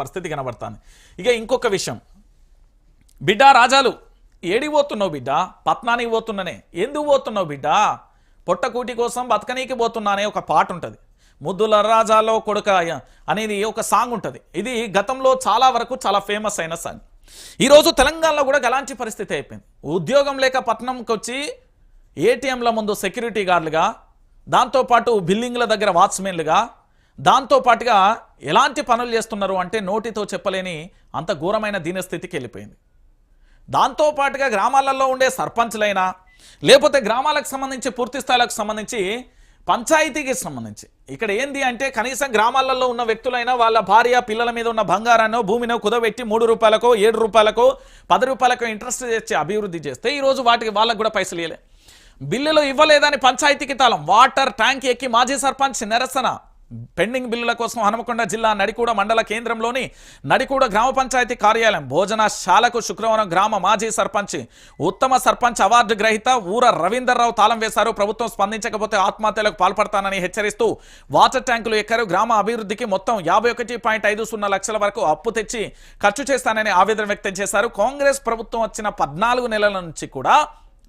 పరిస్థితి కనబడుతుంది. ఇక ఇంకొక విషయం. బిడ్డ రాజాలు ఏడి పోతున్నావు బిడ్డ? పట్నానికి పోతున్నానే. ఎందుకు పోతున్నావు బిడ్డ? పొట్టకూటి కోసం బతకనీకి పోతున్నానే ఒక పాట ఉంటుంది. ముద్దుల రాజాలో కొడుక అనేది ఒక సాంగ్ ఉంటుంది. ఇది గతంలో చాలా వరకు చాలా ఫేమస్ అయిన సాంగ్. ఈరోజు తెలంగాణలో కూడా గలాంటి పరిస్థితి అయిపోయింది. ఉద్యోగం లేక పట్టణంకి వచ్చి ఏటీఎంల ముందు సెక్యూరిటీ గార్డులుగా దాంతోపాటు బిల్డింగ్ల దగ్గర వాచ్మెన్లుగా దాంతోపాటుగా ఎలాంటి పనులు చేస్తున్నారు అంటే నోటితో చెప్పలేని అంత ఘోరమైన దీనస్థితికి వెళ్ళిపోయింది. దాంతోపాటుగా గ్రామాలలో ఉండే సర్పంచ్లైనా లేకపోతే గ్రామాలకు సంబంధించి పూర్తి స్థాయిలకు సంబంధించి పంచాయతీకి సంబంధించి ఇక్కడ ఏంది అంటే కనీసం గ్రామాలలో ఉన్న వ్యక్తులైనా వాళ్ళ భార్య పిల్లల మీద ఉన్న బంగారాన్నో భూమినో కుదబెట్టి మూడు రూపాయలకో ఏడు రూపాయలకో పది రూపాయలకో ఇంట్రెస్ట్ తెచ్చి అభివృద్ధి చేస్తే ఈరోజు వాటికి వాళ్ళకు కూడా పైసలు ఇవ్వలే బిల్లులు ఇవ్వలేదని పంచాయతీకి తాళం వాటర్ ట్యాంక్ ఎక్కి మాజీ సర్పంచ్ నిరసన. పెండింగ్ బిల్లుల కోసం హనుమకొండ జిల్లా నడికూడ మండల కేంద్రంలోని నడికూడ గ్రామ పంచాయతీ కార్యాలయం భోజనశాలకు శుక్రవారం గ్రామ మాజీ సర్పంచ్ ఉత్తమ సర్పంచ్ అవార్డు గ్రహీత ఊర రవీందర్రావు తాళం వేశారు. ప్రభుత్వం స్పందించకపోతే ఆత్మహత్యలకు పాల్పడతానని హెచ్చరిస్తూ వాటర్ ట్యాంకులు ఎక్కారు. గ్రామ అభివృద్ధికి మొత్తం యాభై ఒకటి పాయింట్ ఐదు సున్నా లక్షల వరకు అప్పు తెచ్చి ఖర్చు చేస్తానని ఆవేదన వ్యక్తం చేశారు. కాంగ్రెస్ ప్రభుత్వం వచ్చిన పద్నాలుగు నెలల నుంచి కూడా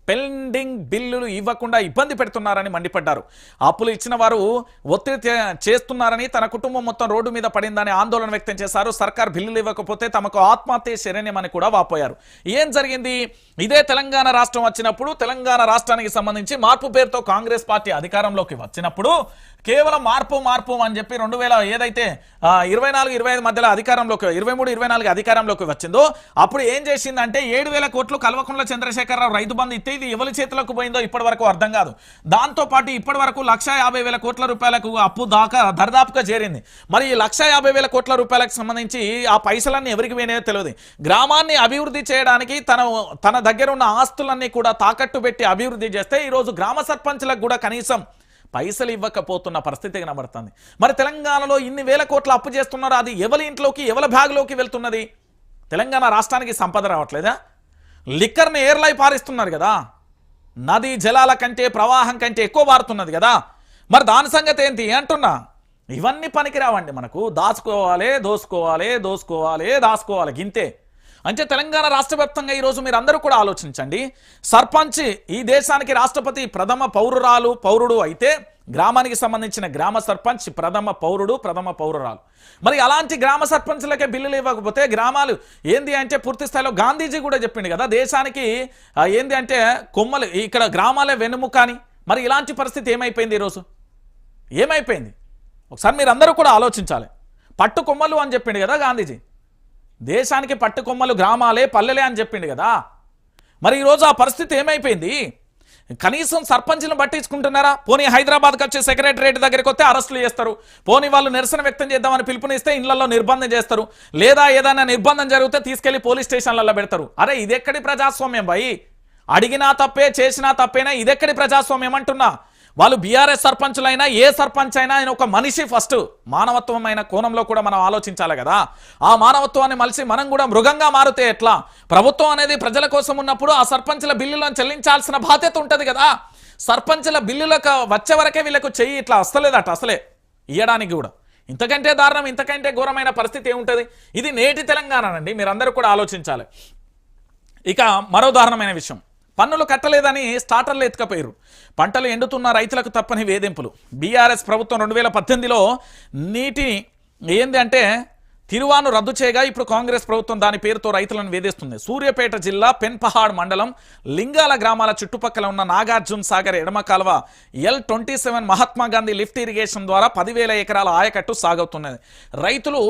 పెండింగ్ బిల్లులు ఇవ్వకుండా ఇబ్బంది పెడుతున్నారని మండిపడ్డారు. అప్పులు ఇచ్చిన వారు ఒత్తిడి చే- చేస్తున్నారని తన కుటుంబం మొత్తం రోడ్డు మీద పడిందని ఆందోళన వ్యక్తం చేశారు. సర్కార్ బిల్లులు ఇవ్వకపోతే తమకు ఆత్మహత్య శరణ్యమని కూడా వాపోయారు. ఏం జరిగింది? ఇదే తెలంగాణ రాష్ట్రం వచ్చినప్పుడు తెలంగాణ రాష్ట్రానికి సంబంధించి మార్పు పేరుతో కాంగ్రెస్ పార్టీ అధికారంలోకి వచ్చినప్పుడు కేవలం మార్పు మార్పు అని చెప్పి రెండు వేల ఏదైతే ఇరవై నాలుగు ఇరవై ఐదు మధ్యలో అధికారంలోకి ఇరవై మూడు ఇరవై నాలుగు అధికారంలోకి వచ్చిందో అప్పుడు ఏం చేసిందంటే ఏడు వేల కోట్లు కల్వకుంట్ల చంద్రశేఖరరావు రైతు బంధు ఇస్తే ఇది ఎవరి చేతులకు పోయిందో ఇప్పటి వరకు అర్థం కాదు. దాంతో పాటు ఇప్పటి వరకు లక్ష యాభై వేల కోట్ల రూపాయలకు అప్పు దాకా దర్దాపుగా చేరింది. మరి ఈ లక్ష యాభై వేల కోట్ల రూపాయలకు సంబంధించి ఆ పైసలన్నీ ఎవరికి పోయినాయో తెలియదు. గ్రామాన్ని అభివృద్ధి చేయడానికి తన తన దగ్గర ఉన్న ఆస్తులన్నీ కూడా తాకట్టు పెట్టి అభివృద్ధి చేస్తే ఈరోజు గ్రామ సర్పంచ్లకు కూడా కనీసం పైసలు ఇవ్వకపోతున్న పరిస్థితి కనబడుతుంది. మరి తెలంగాణలో ఇన్ని వేల కోట్ల అప్పు చేస్తున్నారు? అది ఎవరి ఇంట్లోకి ఎవరి బ్యాగ్లోకి వెళ్తున్నది? తెలంగాణ రాష్ట్రానికి సంపద రావట్లేదా? లిక్కర్ని ఏర్లై పారిస్తున్నారు కదా. నదీ జలాల కంటే ప్రవాహం కంటే ఎక్కువ పారుతున్నది కదా. మరి దాని సంగతి ఏంటి అంటున్నా. ఇవన్నీ పనికిరావండి మనకు. దాచుకోవాలి దోసుకోవాలి దోసుకోవాలి దాచుకోవాలి. గింతే. అంటే తెలంగాణ రాష్ట్ర వ్యాప్తంగా ఈరోజు మీరు అందరూ కూడా ఆలోచించండి. సర్పంచ్ ఈ దేశానికి రాష్ట్రపతి ప్రథమ పౌరురాలు పౌరుడు అయితే గ్రామానికి సంబంధించిన గ్రామ సర్పంచ్ ప్రథమ పౌరుడు ప్రథమ పౌరురాలు. మరి అలాంటి గ్రామ సర్పంచ్లకే బిల్లులు ఇవ్వకపోతే గ్రామాలు ఏంది అంటే పూర్తి స్థాయిలో గాంధీజీ కూడా చెప్పిండు కదా దేశానికి ఏంది అంటే కొమ్మలు ఇక్కడ గ్రామాలే వెన్నుముక అని మరి ఇలాంటి పరిస్థితి ఏమైపోయింది ఈరోజు? ఏమైపోయింది? ఒకసారి మీరందరూ కూడా ఆలోచించాలి. పట్టు కొమ్మలు అని చెప్పిండు కదా గాంధీజీ. దేశానికి పట్టు కొమ్మలు గ్రామాలే పల్లెలే అని చెప్పిండు కదా. మరి ఈరోజు ఆ పరిస్థితి ఏమైపోయింది? కనీసం సర్పంచ్ను పట్టించుకుంటున్నారా? పోనీ హైదరాబాద్కి వచ్చే సెక్రటరేట్ దగ్గరికి వస్తే అరెస్టులు చేస్తారు. పోనీ వాళ్ళు నిరసన వ్యక్తం చేద్దామని పిలుపునిస్తే ఇళ్ళలో నిర్బంధం చేస్తారు. లేదా ఏదైనా నిర్బంధం జరిగితే తీసుకెళ్ళి పోలీస్ స్టేషన్లలో పెడతారు. అరే ఇదెక్కడి ప్రజాస్వామ్యం భయ్ అడిగినా తప్పే చేసినా తప్పేనా? ఇదెక్కడి ప్రజాస్వామ్యం అంటున్నా? వాళ్ళు బీఆర్ఎస్ సర్పంచులైనా ఏ సర్పంచ్ అయినా ఆయన ఒక మనిషి ఫస్ట్. మానవత్వమైన కోణంలో కూడా మనం ఆలోచించాలి కదా. ఆ మానవత్వాన్ని మలిసి మనం కూడా మృగంగా మారితే ఎట్లా? ప్రభుత్వం అనేది ప్రజల కోసం ఉన్నప్పుడు ఆ సర్పంచ్ల బిల్లులను చెల్లించాల్సిన బాధ్యత ఉంటుంది కదా. సర్పంచ్ల బిల్లులకు వచ్చే వరకే వీళ్ళకు చెయ్యి ఇట్లా వస్తలేదట అసలే. ఇయ్యడానికి కూడా. ఇంతకంటే దారుణం ఇంతకంటే ఘోరమైన పరిస్థితి ఏముంటుంది? ఇది నేటి తెలంగాణ అండి మీరందరూ కూడా ఆలోచించాలి. ఇక మరో దారుణమైన విషయం. పన్నులు కట్టలేదని స్టార్టర్లు ఎత్తుకపోయారు పంటలు ఎండుతున్న రైతులకు తప్పని వేధింపులు. బీఆర్ఎస్ ప్రభుత్వం రెండు వేల పద్దెనిమిదిలో నీటి ఏంది అంటే తిరువాను రద్దు చేయగా ఇప్పుడు కాంగ్రెస్ ప్రభుత్వం దాని పేరుతో రైతులను వేధిస్తుంది. సూర్యాపేట జిల్లా పెన్పహాడ్ మండలం లింగాల గ్రామాల చుట్టుపక్కల ఉన్న నాగార్జున సాగర్ ఎడమ కాలువ L twenty seven Mahatma Gandhi lift irrigation ద్వారా పదివేల ఎకరాల ఆయకట్టు సాగుతున్నది రైతులు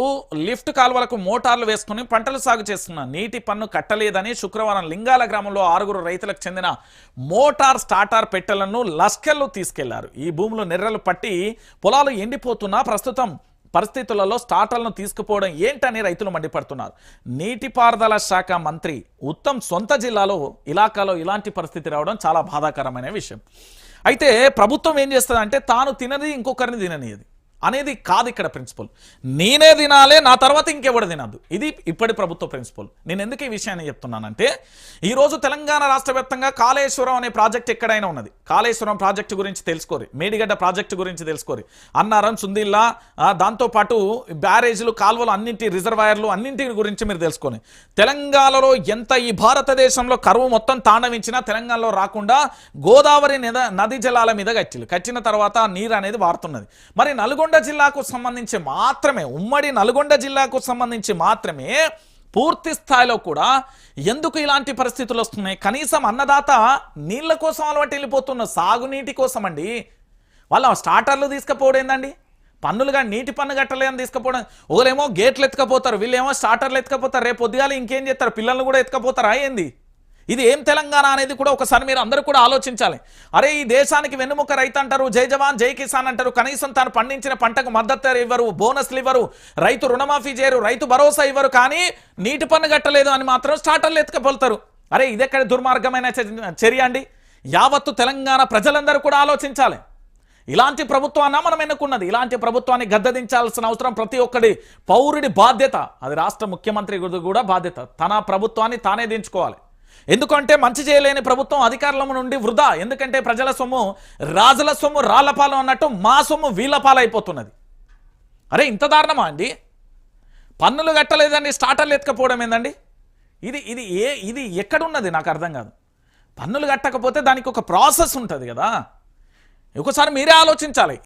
లిఫ్ట్ కాలువలకు మోటార్లు వేసుకుని పంటలు సాగు చేస్తున్నారు నీటి పన్ను కట్టలేదని శుక్రవారం లింగాల గ్రామంలో ఆరుగురు రైతులకు చెందిన మోటార్ స్టార్టర్ పెట్టెలను లస్కెల్లో తీసుకెళ్ళారు. ఈ భూములు నెర్రలు పట్టి పొలాలు ఎండిపోతున్నా ప్రస్తుతం పరిస్థితులలో స్టార్టర్లను తీసుకుపోవడం ఏంటని రైతులు మండిపడుతున్నారు. నీటిపారుదల శాఖ మంత్రి ఉత్తమ్ సొంత జిల్లాలో ఇలాకాలో ఇలాంటి పరిస్థితి రావడం చాలా బాధాకరమైన విషయం. అయితే ప్రభుత్వం ఏం చేస్తుంది అంటే తాను తినది ఇంకొకరిని తిననియది. అనేది కాదు ఇక్కడ ప్రిన్సిపల్ నేనే తినాలే నా తర్వాత ఇంకెవడు తినద్దు. ఇది ఇప్పటి ప్రభుత్వ ప్రిన్సిపల్ నేను ఎందుకు ఈ విషయాన్ని చెప్తున్నానంటే ఈరోజు తెలంగాణ రాష్ట్ర వ్యాప్తంగా కాళేశ్వరం అనే ప్రాజెక్ట్ ఎక్కడైనా ఉన్నది. కాళేశ్వరం ప్రాజెక్టు గురించి తెలుసుకోరి. మేడిగడ్డ ప్రాజెక్టు గురించి తెలుసుకోరి. అన్నారం సుందిల్లా దాంతోపాటు బ్యారేజీలు కాలువలు అన్నింటి రిజర్వాయర్లు అన్నింటి గురించి మీరు తెలుసుకోండి తెలంగాణలో ఎంత ఈ భారతదేశంలో కరువు మొత్తం తాండవించినా తెలంగాణలో రాకుండా గోదావరి నది జలాల మీద కట్టిలు కట్టిన తర్వాత నీరు అనేది వారుతున్నది. మరి నల్గొండ నల్గొండ జిల్లాకు సంబంధించి మాత్రమే ఉమ్మడి నల్గొండ జిల్లాకు సంబంధించి మాత్రమే పూర్తి స్థాయిలో కూడా ఎందుకు ఇలాంటి పరిస్థితులు వస్తున్నాయి? కనీసం అన్నదాత నీళ్ళ కోసం అలవాటు వెళ్ళిపోతున్న సాగునీటి కోసం అండి వాళ్ళ స్టార్టర్లు తీసుకుపోవడం ఏందండి? పన్నులుగా నీటి పన్ను కట్టలేదని తీసుకుపోవడం. ఒకరేమో గేట్లు ఎత్తుకపోతారు వీళ్ళేమో స్టార్టర్లు ఎత్తుకపోతారు. రేపు పొద్దుగాల ఇంకేం చేస్తారు? పిల్లల్ని కూడా ఎత్తుకపోతారా ఏంది? ఇది ఏం తెలంగాణ అనేది కూడా ఒకసారి మీరు అందరూ కూడా ఆలోచించాలి. అరే ఈ దేశానికి వెన్నుముక రైతు అంటారు జై జవాన్ జై కిసాన్ అంటారు. కనీసం తాను పండించిన పంటకు మద్దతు ఇవ్వరు బోనస్లు ఇవ్వరు రైతు రుణమాఫీ చేయరు రైతు భరోసా ఇవ్వరు కానీ నీటి పన్ను కట్టలేదు అని మాత్రం స్టార్టర్లు ఎత్తుకపోతారు. అరే ఇదెక్కడ దుర్మార్గమైన చర్య- చర్య అండి? యావత్తు తెలంగాణ ప్రజలందరూ కూడా ఆలోచించాలి. ఇలాంటి ప్రభుత్వాన్న మనం ఎన్నుకున్నది ఇలాంటి ప్రభుత్వాన్ని గద్దదించాల్సిన అవసరం ప్రతి ఒక్కడి పౌరుడి బాధ్యత. అది రాష్ట్ర ముఖ్యమంత్రి కూడా బాధ్యత. తన ప్రభుత్వాన్ని తానే దించుకోవాలి. ఎందుకంటే మంచి చేయలేని ప్రభుత్వం అధికారంలో నుండి వృధా. ఎందుకంటే ప్రజల సొమ్ము రాజుల సొమ్ము రాళ్ళపాలు అన్నట్టు మా సొమ్ము వీళ్ళపాలైపోతున్నది అరే ఇంత దారుణమా అండి? పన్నులు కట్టలేదండి స్టార్టర్లు ఎత్తుకపోవడం ఏందండి? ఇది ఇది ఏ ఇది ఎక్కడున్నది? నాకు అర్థం కాదు. పన్నులు కట్టకపోతే దానికి ఒక ప్రాసెస్ ఉంటుంది కదా. ఒకసారి మీరే ఆలోచించాలి.